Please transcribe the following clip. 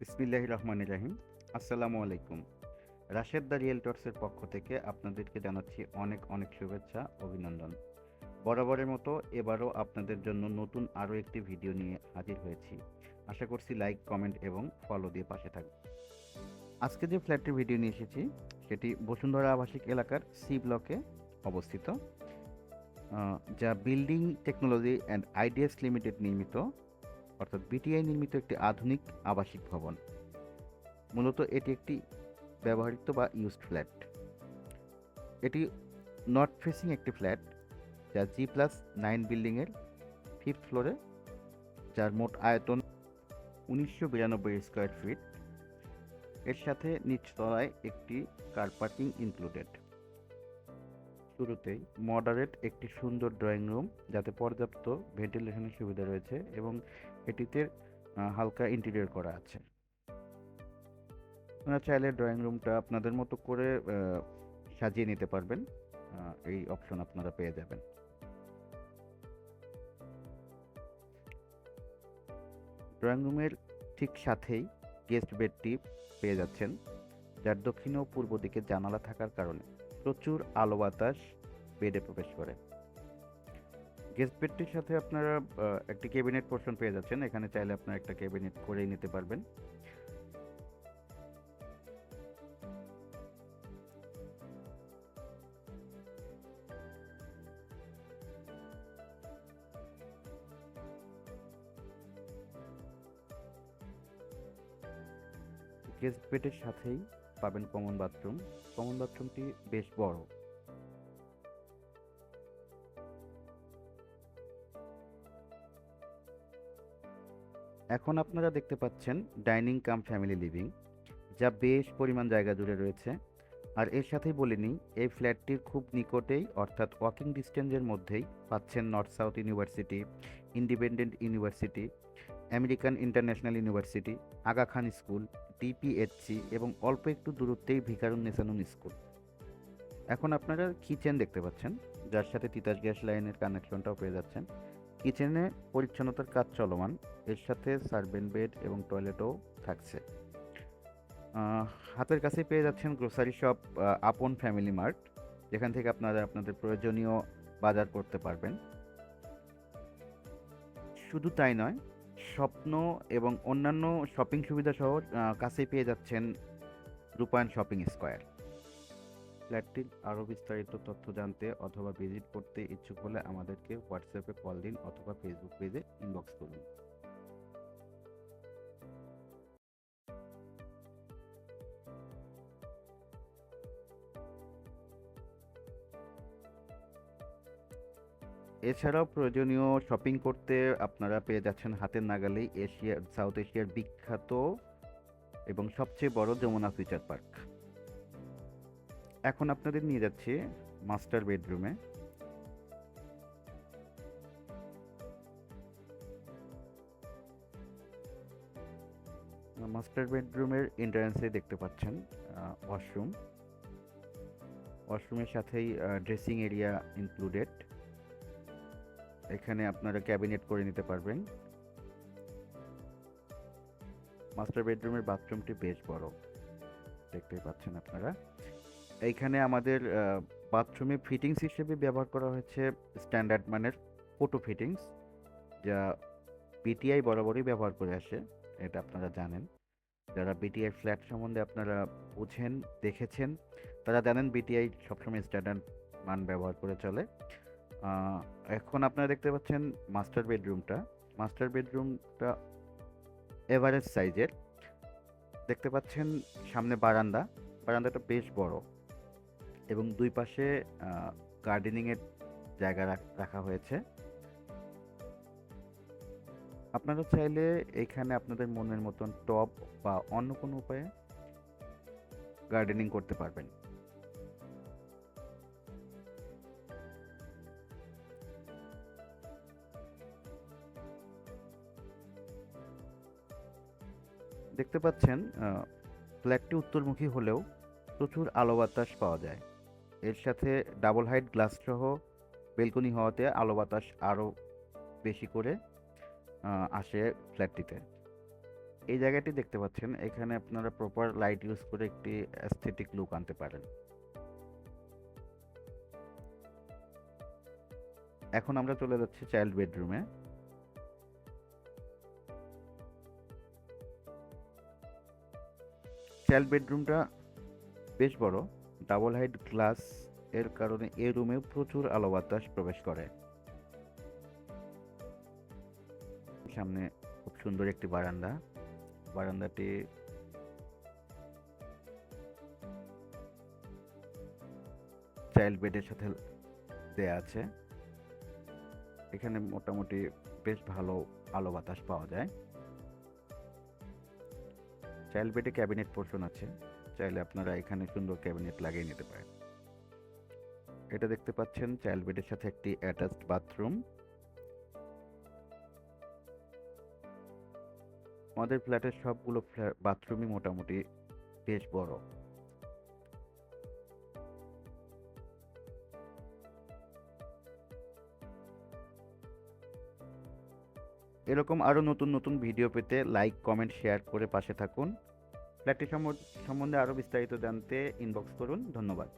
বিসমিল্লাহ রহমান রাহিম। আসসালামু আলাইকুম। রাশেদ দ্য রিয়েলটর্সের পক্ষ থেকে আপনাদেরকে জানাচ্ছি অনেক অনেক শুভেচ্ছা, অভিনন্দন। বরাবরের মতো এবারও আপনাদের জন্য নতুন আরও একটি ভিডিও নিয়ে হাজির হয়েছি। আশা করছি লাইক, কমেন্ট এবং ফলো দিয়ে পাশে থাকবে আজকে যে ফ্ল্যাটটির ভিডিও নিয়ে এসেছি, সেটি বসুন্ধরা আবাসিক এলাকার সি ব্লকে অবস্থিত যা building technology and ideas limited নির্মিত অর্থাৎ বিটিআই নির্মিত একটি আধুনিক আবাসিক ভবন। মূলত এটি একটি ব্যবহৃত বা ইউজড ফ্ল্যাট এটি নর্থ ফেসিং একটি ফ্ল্যাট যা জি প্লাস নাইন বিল্ডিংয়ের ফিফথ ফ্লোরে যার মোট আয়তন উনিশশো বিরানব্বই স্কোয়ার ফিট এর সাথে নিচতলায় একটি কার পার্কিং ইনক্লুডেড শুরুতেই মডারেট একটি সুন্দর ড্রয়িং রুম যাতে পর্যাপ্ত ভেন্টিলেশনের সুবিধা রয়েছে এবং এটিতে হালকা ইন্টেরিয়র করা আছে। আপনারা চাইলে ড্রয়িং রুমটা আপনাদের মতো করে সাজিয়ে নিতে পারবেন। এই অপশন আপনারা পেয়ে যাবেন। ড্রয়িং রুমের ঠিক সাথেই গেস্ট বেডটি পেয়ে যাচ্ছেন, যার দক্ষিণ ও পূর্ব দিকে জানালা থাকার কারণে প্রচুর আলো বাতাস বেডে প্রবেশ করে। গেস্ট বেডটির সাথে আপনারা একটি ক্যাবিনেট পোর্শন পেয়ে যাচ্ছেন। এখানে চাইলে আপনারা একটা ক্যাবিনেট করেই নিতে পারবেন। গেস্ট বেডের সাথেই পাবেন কমন বাথরুম কমন বাথরুমটি বেশ বড়। এখন আপনারা দেখতে পাচ্ছেন ডাইনিং কাম ফ্যামিলি লিভিং, যা বেশ পরিমাণ জায়গা জুড়ে রয়েছে। আর এর সাথেই বলে নিই, এই ফ্ল্যাটটির খুব নিকটেই, অর্থাৎ ওয়াকিং ডিস্টেন্সের মধ্যেই, পাচ্ছেন North South University Independent University American International University Aga Khan school DPHC এবং অল্প একটু দূরত্বেই ভিকারুন নেসানুন স্কুল। এখন আপনারা কিচেন দেখতে পাচ্ছেন, যার সাথে তিতাস গ্যাস লাইনের কানেকশনটাও পেয়ে যাচ্ছেন। কিচেনে পরিচ্ছন্নতার কাজ চলমান। এর সাথে সার্ভেন্ট বেড এবং টয়লেটও থাকছে। হাতের কাছে পেয়ে যাচ্ছেন grocery shop Apon family mart, যেখান থেকে আপনারা আপনাদের প্রয়োজনীয় বাজার করতে পারবেন। শুধু তাই নয়, স্বপ্ন এবং অন্যান্য শপিং সুবিধা সহ কাছেই পেয়ে যাচ্ছেন রূপায়ণ শপিং স্কোয়ার। ফ্ল্যাটটির আরও বিস্তারিত তথ্য জানতে অথবা ভিজিট করতে ইচ্ছুক হলে আমাদেরকে হোয়াটসঅ্যাপে কল দিন অথবা ফেসবুক পেজে ইনবক্স করুন। এছাড়াও প্রয়োজনীয় শপিং করতে আপনারা পেয়ে যাচ্ছেন হাতের নাগালেই এশিয়া, সাউথ এশিয়ার বিখ্যাত এবং সবচেয়ে বড় যমুনা ফিচার পার্ক। এখন আপনাদের নিয়ে যাচ্ছি মাস্টার বেডরুমে মাস্টার বেডরুমের এন্ট্রান্সে দেখতে পাচ্ছেন ওয়াশরুম ওয়াশরুমের সাথেই ড্রেসিং এরিয়া ইনক্লুডেড এখানে আপনারা ক্যাবিনেট করে নিতে পারবেন। মাস্টার বেডরুমের বাথরুমটি বেশ বড়। দেখতেই পাচ্ছেন আপনারা। এইখানে আমাদের বাথরুমে ফিটিংস হিসেবে ব্যবহার করা হয়েছে স্ট্যান্ডার্ড মানের ফোটো ফিটিংস যা বিটিআই বরাবরই ব্যবহার করে আসে, এটা আপনারা জানেন। যারা বিটিআই ফ্ল্যাট সম্বন্ধে আপনারা বুঝেন, দেখেছেন, তারা জানেন বিটিআই সবসময় স্ট্যান্ডার্ড মান ব্যবহার করে চলে। এখন আপনারা দেখতে পাচ্ছেন মাস্টার বেডরুমটা মাস্টার বেডরুমটা এভারেজ সাইজের দেখতে পাচ্ছেন সামনে বারান্দা। বারান্দাটা বেশ বড়। এবং দুই পাশে গার্ডেনিংয়ের জায়গা রাখ- হয়েছে। আপনারা চাইলে এখানে আপনাদের মনের মতন টব বা অন্য কোনো উপায়ে গার্ডেনিং করতে পারবেন। দেখতে পাচ্ছেন ফ্ল্যাটটি উত্তরমুখী হলেও প্রচুর আলো বাতাস পাওয়া যায়। এর সাথে ডাবল হাইট গ্লাস সহ বেলকনি হওয়াতে আলো বাতাস আরও বেশি করে আসে ফ্ল্যাটটিতে এই জায়গাটি দেখতে পাচ্ছেন, এখানে আপনারা প্রপার লাইট ইউজ করে একটি অ্যাস্থেটিক লুক আনতে পারেন। এখন আমরা চলে যাচ্ছি চাইল্ড বেডরুমে চাইল্ড বেডরুমটা বেশ বড়। ডাবল হাইট গ্লাস এর কারণে এই রুমে প্রচুর আলো বাতাস প্রবেশ করে। সামনে খুব সুন্দর একটি বারান্দা। বারান্দাটি চাইল্ড বেডের সাথে দেয়া আছে। এখানে মোটামুটি বেশ ভালো আলো বাতাস পাওয়া যায়। চাইল্ড বেডে ক্যাবিনেট পোর্শন আছে। চাইলে আপনারা এখানে সুন্দর ক্যাবিনেট লাগিয়ে নিতে পারেন। এটা দেখতে পাচ্ছেন, চাইল্ড বেডের সাথে একটি অ্যাটাচড বাথরুম। আমাদের ফ্ল্যাটের সবগুলো বাথরুমই মোটামুটি বেশ বড়। এরকম আরও নতুন নতুন ভিডিও পেতে লাইক, কমেন্ট, শেয়ার করে পাশে থাকুন। ফ্ল্যাটটি সম্বন্ধে আরও বিস্তারিত জানতে ইনবক্স করুন। ধন্যবাদ।